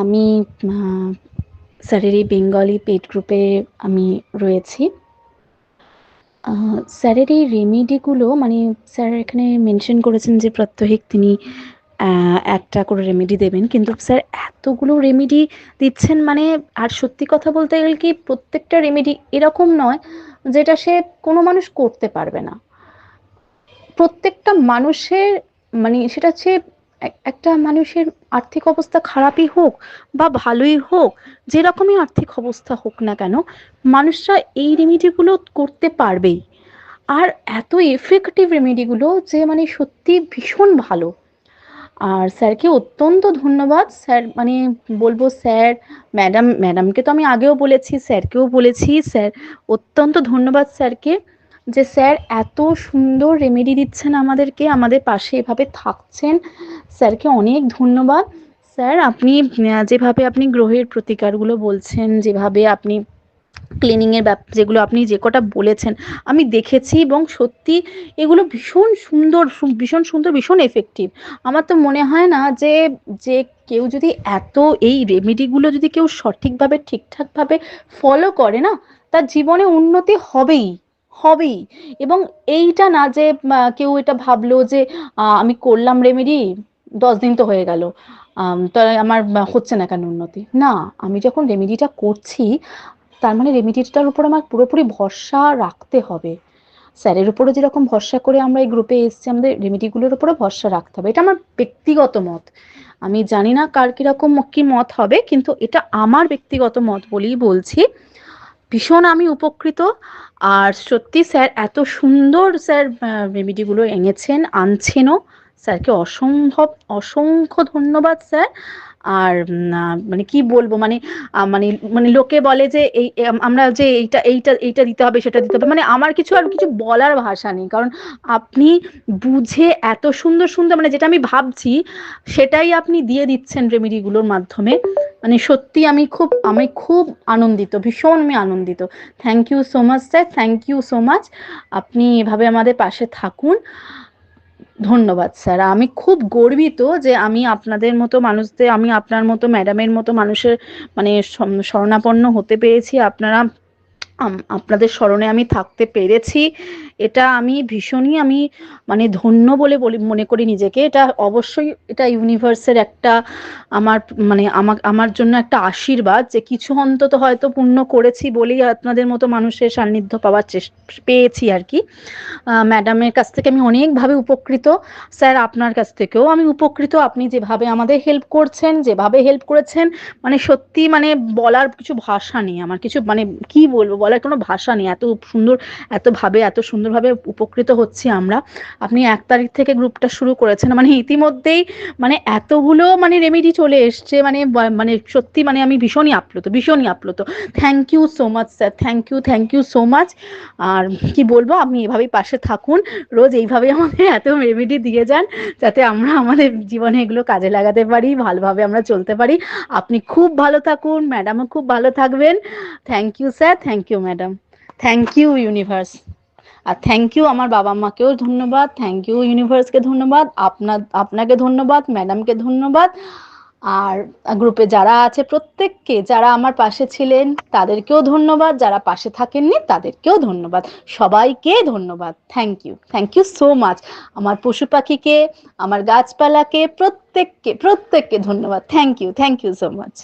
আমি স্যারের এই বেঙ্গলি পেড গ্রুপে আমি রয়েছি। স্যারের এই রেমেডিগুলো মানে স্যার এখানে মেনশন করেছেন যে প্রত্যহিক তিনি একটা করে রেমেডি দেবেন। কিন্তু স্যার এতগুলো রেমেডি দিচ্ছেন মানে আর সত্যি কথা বলতে গেলে কি প্রত্যেকটা রেমেডি এরকম নয়, যেটা সে কোনো মানুষ করতে পারবে না। প্রত্যেকটা মানুষের মানে সেটা হচ্ছে একটা মানুষের আর্থিক অবস্থা খারাপই হোক বা ভালোই হোক, যেরকমই আর্থিক অবস্থা হোক না কেন, মানুষরা এই রেমেডিগুলো করতে পারবেই। আর এত এফেক্টিভ রেমেডিগুলো যে মানে সত্যি ভীষণ ভালো। আর স্যারকে অত্যন্ত ধন্যবাদ। স্যার মানে বলব স্যার, ম্যাডাম, ম্যাডামকে তো আমি আগেও বলেছি, স্যারকেও বলেছি। স্যার, অত্যন্ত ধন্যবাদ স্যারকে। যে স্যার, এত সুন্দর রেমেডি দিচ্ছেন আমাদেরকে, আমাদের পাশে এভাবে থাকছেন। স্যারকে অনেক ধন্যবাদ। স্যার, আপনি যেভাবে আপনি গ্রহের প্রতিকারগুলো বলছেন, যেভাবে আপনি ক্লিনিংয়ের ব্যাপ, যেগুলো আপনি যে কটা বলেছেন, আমি দেখেছি এবং সত্যি এগুলো ভীষণ সুন্দর ভীষণ সুন্দর, ভীষণ এফেক্টিভ আমার তো মনে হয় না যে যে কেউ যদি এত এই রেমেডিগুলো যদি কেউ সঠিকভাবে, ঠিকঠাকভাবে ফলো করে না, তার জীবনে উন্নতি হবেই। হবেই। এবং এইটা না যে কেউ এটা ভাবলো যে আমি করলাম রেমেডি দশ দিন তো হয়ে গেল। আমার হচ্ছে না কেন উন্নতি? না, আমি যখন রেমেডিটা করছি, তার মানে রেমিডিটার উপর আমার পুরোপুরি ভরসা রাখতে হবে। স্যারের উপরে যেরকম ভরসা করে আমরা এই গ্রুপে এসেছি, আমাদের রেমিডিগুলোর উপরে ভরসা রাখতে হবে। এটা আমার ব্যক্তিগত মত। আমি জানি না কার কীরকম কি মত হবে, কিন্তু এটা আমার ব্যক্তিগত মত বলেই বলছি। ভীষণ আমি উপকৃত। আর সত্যি স্যার, এত সুন্দর স্যার রেমিডিগুলো এনেছেন, আনছেনও। স্যারকে অসম্ভব, অসংখ্য ধন্যবাদ স্যার। আর মানে কি বলব মানে মানে মানে লোকে বলে যে এই আমরা যে এইটা এইটা এইটা দিতে হবে, সেটা দিতে হবে। মানে আমার কিছু আর কিছু বলার ভাষা নেই। কারণ আপনি বুঝে এত সুন্দর সুন্দর মানে যেটা আমি ভাবছি, সেটাই আপনি দিয়ে দিচ্ছেন রেমিডিগুলোর মাধ্যমে। মানে সত্যি আমি খুব আমি খুব আনন্দিত, ভীষণ আমি আনন্দিত। Thank you so much sir thank you so much আপনি এভাবে আমাদের পাশে থাকুন। ধন্যবাদ স্যার আমি খুব গর্বিত যে আমি আপনাদের মতো মানুষদের, আমি আপনার মতো ম্যাডামের মতো মানুষের মানে শরণাপন্ন হতে পেরেছি। আপনারা আপনাদের স্মরণে আমি থাকতে পেরেছি। এটা আমি ভীষণই আমি মানে ধন্য বলে বলি, মনে করি নিজেকে। এটা অবশ্যই এটা ইউনিভার্সের একটা আমার মানে আমার আমার জন্য একটা আশীর্বাদ যে কিছু অন্তত হয়তো পূর্ণ করেছি বলেই আপনাদের মতো মানুষের সান্নিধ্য পাওয়ার পেয়েছি আর কি। ম্যাডামের কাছ থেকে আমি অনেকভাবে উপকৃত। স্যার, আপনার কাছ থেকেও আমি উপকৃত। আপনি যেভাবে আমাদের হেল্প করছেন, যেভাবে হেল্প করেছেন মানে সত্যি মানে বলার কিছু ভাষা নেই। আমার কিছু মানে কি বলব, বলার কোনো ভাষা নেই। এত সুন্দর এত ভাবে এত সুন্দরভাবে উপকৃত হচ্ছি আমরা। আপনি এক তারিখ থেকে গ্রুপটা শুরু করেছেন মানে ইতিমধ্যেই মানে এতগুলো মানে রেমেডি চলে এসছে মানে মানে সত্যি মানে আমি ভীষণই আপ্লুত ভীষণই আপ্লুত। Thank you so much sir thank you thank you so much আর কি বলব, আপনি এভাবেই পাশে থাকুন, রোজ এইভাবে আমাদের এত রেমেডি দিয়ে যান, যাতে আমরা আমাদের জীবনে এগুলো কাজে লাগাতে পারি, ভালোভাবে আমরা চলতে পারি। আপনি খুব ভালো থাকুন ম্যাডামও খুব ভালো থাকবেন। Thank you sir thank you madam thank you universe R thank you আমার বাবা মাকেও ধন্যবাদ থ্যাংক ইউ ইউনিভার্সকে ধন্যবাদ, আপনার, আপনাকে ধন্যবাদ ম্যাডামকে ধন্যবাদ, আর গ্রুপে যারা আছে প্রত্যেককে, যারা আমার পাশে ছিলেন, তাদেরকেও ধন্যবাদ, যারা পাশে থাকেননি, তাদেরকেও ধন্যবাদ, সবাইকে ধন্যবাদ thank you thank you so much আমার পশু পাখিকে, আমার গাছপালাকে, প্রত্যেককে প্রত্যেককে ধন্যবাদ thank you thank you so much